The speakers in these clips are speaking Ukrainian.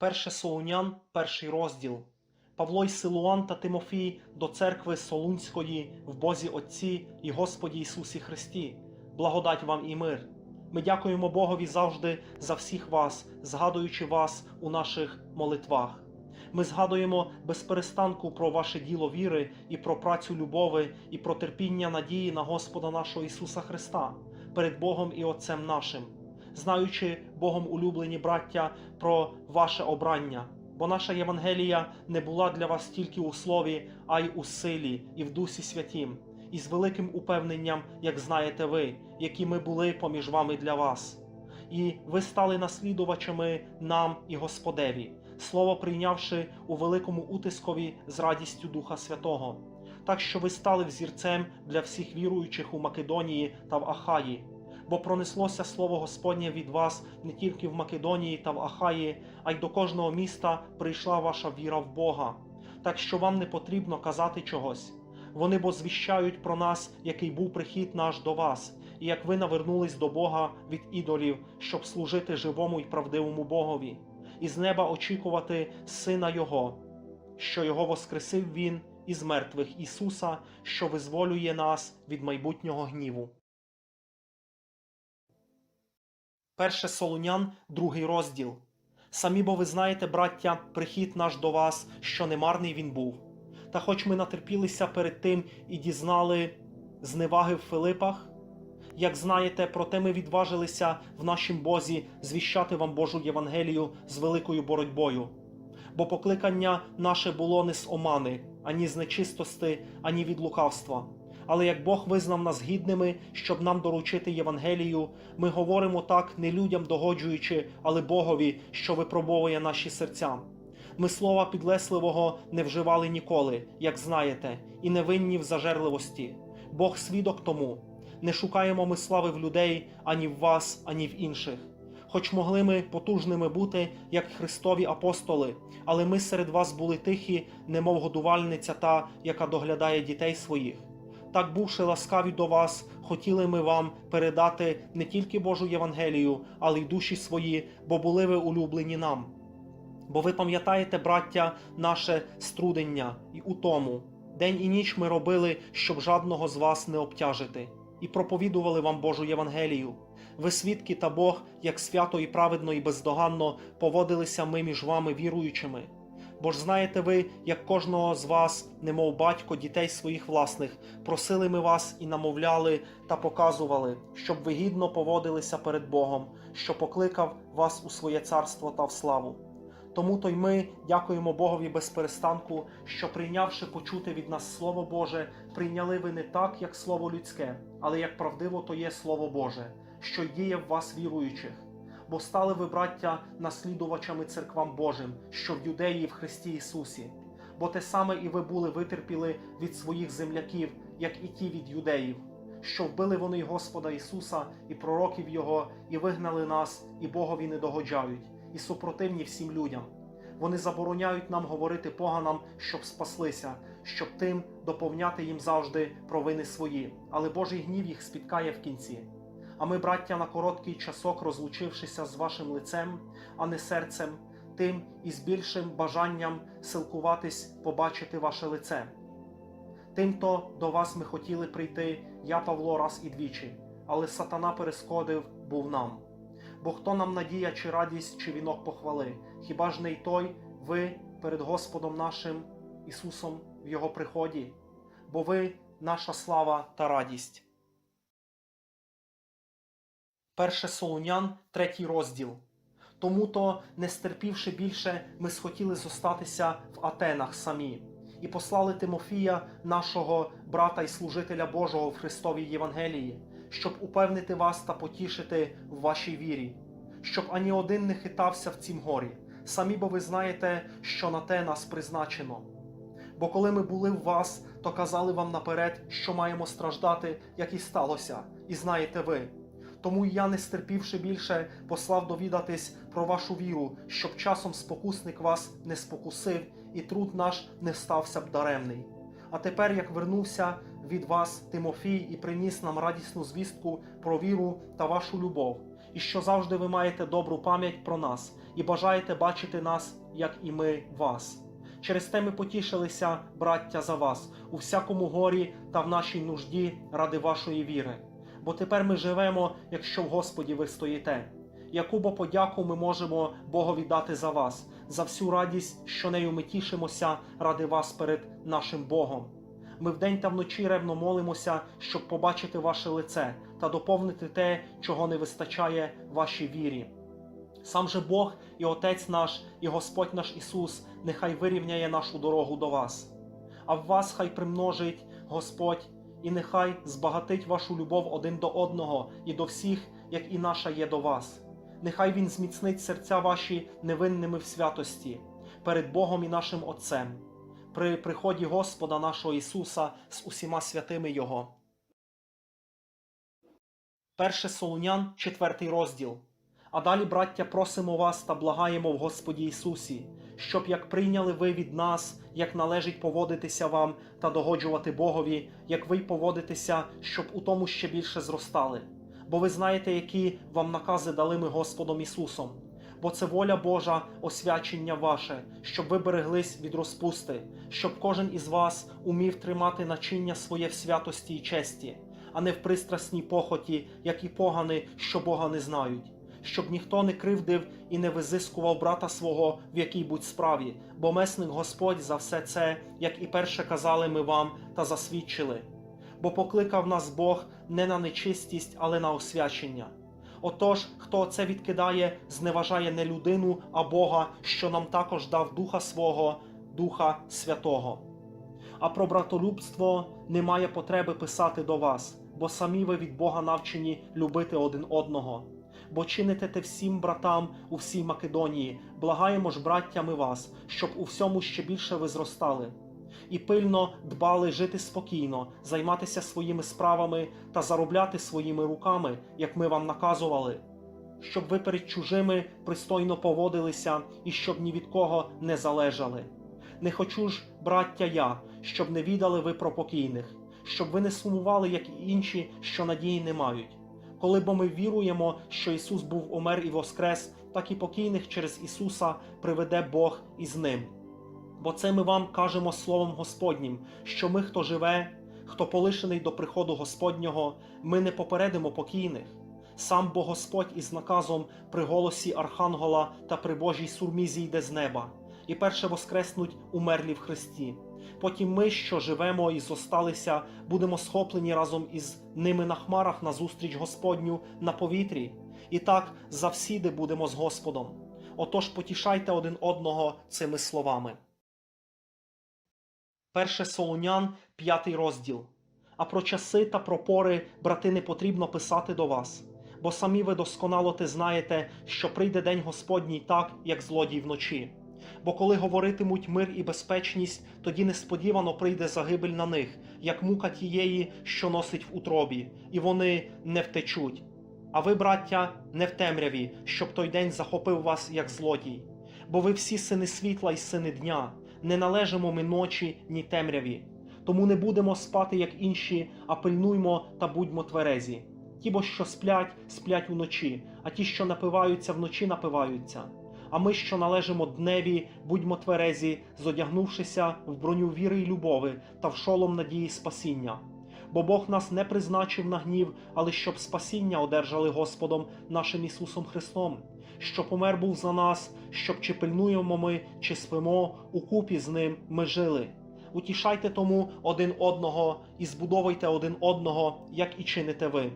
Перше Солунян, перший розділ. Павло й Силуан та Тимофій до церкви Солунської в Бозі Отці і Господі Ісусі Христі. Благодать вам і мир. Ми дякуємо Богові завжди за всіх вас, згадуючи вас у наших молитвах. Ми згадуємо без перестанку про ваше діло віри і про працю любови, і про терпіння надії на Господа нашого Ісуса Христа перед Богом і Отцем нашим, знаючи Богом улюблені браття про ваше обрання. Бо наша Євангелія не була для вас тільки у слові, а й у силі і в Дусі Святім, і з великим упевненням, як знаєте ви, які ми були поміж вами для вас. І ви стали наслідувачами нам і Господеві, слово прийнявши у великому утискові з радістю Духа Святого, так що ви стали взірцем для всіх віруючих у Македонії та в Ахаї. Бо пронеслося слово Господнє від вас не тільки в Македонії та в Ахаї, а й до кожного міста прийшла ваша віра в Бога. Так що вам не потрібно казати чогось. Вони бо звіщають про нас, який був прихід наш до вас, і як ви навернулись до Бога від ідолів, щоб служити живому і правдивому Богові, і з неба очікувати Сина Його, що Його воскресив Він із мертвих Ісуса, що визволює нас від майбутнього гніву. Перше Солунян, другий розділ. Самі бо ви знаєте, браття, прихід наш до вас, що немарний він був. Та хоч ми натерпілися перед тим і дізнали зневаги в Филипах, як знаєте, проте ми відважилися в нашім Бозі звіщати вам Божу Євангелію з великою боротьбою. Бо покликання наше було не з омани, ані з нечистости, ані від лукавства. Але як Бог визнав нас гідними, щоб нам доручити Євангелію, ми говоримо так не людям догоджуючи, але Богові, що випробовує наші серця. Ми слова підлесливого не вживали ніколи, як знаєте, і не винні в зажерливості. Бог свідок тому. Не шукаємо ми слави в людей ані в вас, ані в інших. Хоч могли ми потужними бути, як Христові апостоли, але ми серед вас були тихі, немов годувальниця та, яка доглядає дітей своїх. Так, бувши ласкаві до вас, хотіли ми вам передати не тільки Божу Євангелію, але й душі свої, бо були ви улюблені нам. Бо ви пам'ятаєте, браття, наше струдення і утому. День і ніч ми робили, щоб жадного з вас не обтяжити, і проповідували вам Божу Євангелію. Ви свідки та Бог, як свято і праведно і бездоганно поводилися ми між вами віруючими. Бо ж знаєте ви, як кожного з вас, немов батько дітей своїх власних, просили ми вас і намовляли та показували, щоб ви гідно поводилися перед Богом, що покликав вас у своє царство та в славу. Тому то й ми дякуємо Богові без перестанку, що прийнявши почути від нас Слово Боже, прийняли ви не так, як Слово людське, але як правдиво то є Слово Боже, що діє в вас віруючих. Бо стали ви, браття, наслідувачами церквам Божим, що в Юдеї в Христі Ісусі. Бо те саме і ви були витерпіли від своїх земляків, як і ті від юдеїв, що вбили вони Господа Ісуса і пророків Його, і вигнали нас, і Богові не догоджають, і супротивні всім людям. Вони забороняють нам говорити поганам, щоб спаслися, щоб тим доповняти їм завжди провини свої, але Божий гнів їх спіткає в кінці. А ми, браття, на короткий часок, розлучившися з вашим лицем, а не серцем, тим і з більшим бажанням силкуватись побачити ваше лице. Тимто до вас ми хотіли прийти, я Павло раз і двічі, але сатана перешкодив був нам. Бо хто нам надія, чи радість, чи вінок похвали, хіба ж не й той ви перед Господом нашим Ісусом в Його приході, бо ви наша слава та радість. Перше Солунян, третій розділ. Тому то, не стерпівши більше, ми схотіли зостатися в Атенах самі, і послали Тимофія, нашого брата і служителя Божого в Христовій Євангелії, щоб упевнити вас та потішити в вашій вірі, щоб ані один не хитався в цім горі. Самі бо ви знаєте, що на те нас призначено. Бо коли ми були в вас, то казали вам наперед, що маємо страждати, як і сталося, і знаєте ви. Тому я, не стерпівши більше, послав довідатись про вашу віру, щоб часом спокусник вас не спокусив, і труд наш не стався б даремний. А тепер, як вернувся від вас Тимофій і приніс нам радісну звістку про віру та вашу любов, і що завжди ви маєте добру пам'ять про нас і бажаєте бачити нас, як і ми вас. Через те ми потішилися, браття, за вас у всякому горі та в нашій нужді ради вашої віри. Бо тепер ми живемо, якщо в Господі ви стоїте. Яку бо подяку ми можемо Богові дати за вас, за всю радість, що нею ми тішимося ради вас перед нашим Богом. Ми вдень та вночі ревно молимося, щоб побачити ваше лице та доповнити те, чого не вистачає вашій вірі. Сам же Бог і Отець наш, і Господь наш Ісус, нехай вирівняє нашу дорогу до вас. А в вас хай примножить Господь, і нехай збагатить вашу любов один до одного і до всіх, як і наша є до вас. Нехай Він зміцнить серця ваші невинними в святості перед Богом і нашим Отцем, при приході Господа нашого Ісуса з усіма святими Його. Перше Солунян, четвертий розділ. А далі, браття, просимо вас та благаємо в Господі Ісусі, щоб як прийняли ви від нас, як належить поводитися вам та догоджувати Богові, як ви й поводитеся, щоб у тому ще більше зростали. Бо ви знаєте, які вам накази дали ми Господом Ісусом. Бо це воля Божа, освячення ваше, щоб ви береглись від розпусти, щоб кожен із вас умів тримати начиння своє в святості і честі, а не в пристрасній похоті, як і погани, що Бога не знають щоб ніхто не кривдив і не визискував брата свого в якій будь справі, бо месник Господь за все це, як і перше казали ми вам та засвідчили. Бо покликав нас Бог не на нечистість, але на освячення. Отож, хто це відкидає, зневажає не людину, а Бога, що нам також дав Духа свого, Духа Святого. А про братолюбство немає потреби писати до вас, бо самі ви від Бога навчені любити один одного бо чините те всім братам у всій Македонії, благаємо ж, браттями вас, щоб у всьому ще більше ви зростали. І пильно дбали жити спокійно, займатися своїми справами та заробляти своїми руками, як ми вам наказували, щоб ви перед чужими пристойно поводилися і щоб ні від кого не залежали. Не хочу ж, браття, я, щоб не відали ви про покійних, щоб ви не сумували, як і інші, що надії не мають коли бо ми віруємо, що Ісус був умер і воскрес, так і покійних через Ісуса приведе Бог із ним. Бо це ми вам кажемо Словом Господнім, що ми, хто живе, хто полишений до приходу Господнього, ми не попередимо покійних. Сам бо Господь із наказом при голосі Архангела та при Божій сурмі зійде з неба, і перше воскреснуть умерлі в Христі. Потім ми, що живемо і зосталися, будемо схоплені разом із ними на хмарах на зустріч Господню на повітрі, і так завсіди будемо з Господом. Отож потішайте один одного цими словами. Перше Солунян, п'ятий розділ. А про часи та про пори, брати, не потрібно писати до вас, бо самі ви досконало те знаєте, що прийде день Господній так, як злодій вночі. Бо коли говоритимуть мир і безпечність, тоді несподівано прийде загибель на них, як мука тієї, що носить в утробі, і вони не втечуть. А ви, браття, не в темряві, щоб той день захопив вас як злодій. Бо ви всі сини світла й сини дня, не належимо ми ночі, ні темряві. Тому не будемо спати, як інші, а пильнуймо та будьмо тверезі. Ті, бо що сплять, сплять уночі, а ті, що напиваються вночі, напиваються. А ми, що належимо дневі, будьмо тверезі, зодягнувшися в броню віри й любови та в шолом надії спасіння. Бо Бог нас не призначив на гнів, але щоб спасіння одержали Господом нашим Ісусом Христом, що помер був за нас, щоб чи пильнуємо ми, чи спимо, укупі з ним ми жили. Утішайте тому один одного і збудовуйте один одного, як і чините ви.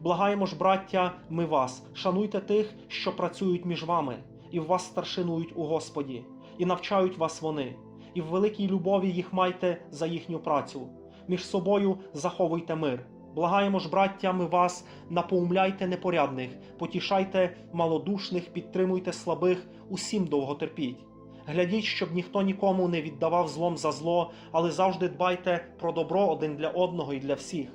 Благаємо ж, браття, ми вас, шануйте тих, що працюють між вами і вас старшинують у Господі, і навчають вас вони, і в великій любові їх майте за їхню працю. Між собою заховуйте мир. Благаємо ж, браттями вас, напоумляйте непорядних, потішайте малодушних, підтримуйте слабих, усім довго терпіть. Глядіть, щоб ніхто нікому не віддавав злом за зло, але завжди дбайте про добро один для одного і для всіх.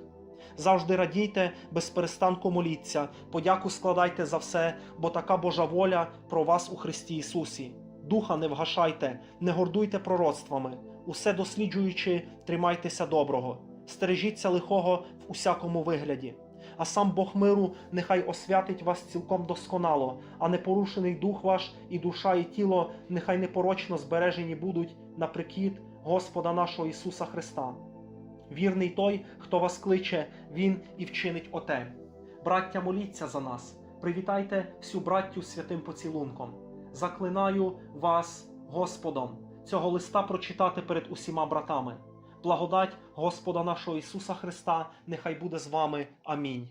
Завжди радійте, без перестанку моліться, подяку складайте за все, бо така Божа воля про вас у Христі Ісусі. Духа не вгашайте, не гордуйте пророцтвами, усе досліджуючи, тримайтеся доброго, стережіться лихого в усякому вигляді, а сам Бог миру нехай освятить вас цілком досконало, а непорушений дух ваш і душа, і тіло нехай непорочно збережені будуть на прикид Господа нашого Ісуса Христа. Вірний той, хто вас кличе, Він і вчинить оте. Браття, моліться за нас, привітайте всю браттю святим поцілунком. Заклинаю вас Господом цього листа прочитати перед усіма братами. Благодать Господа нашого Ісуса Христа нехай буде з вами. Амінь.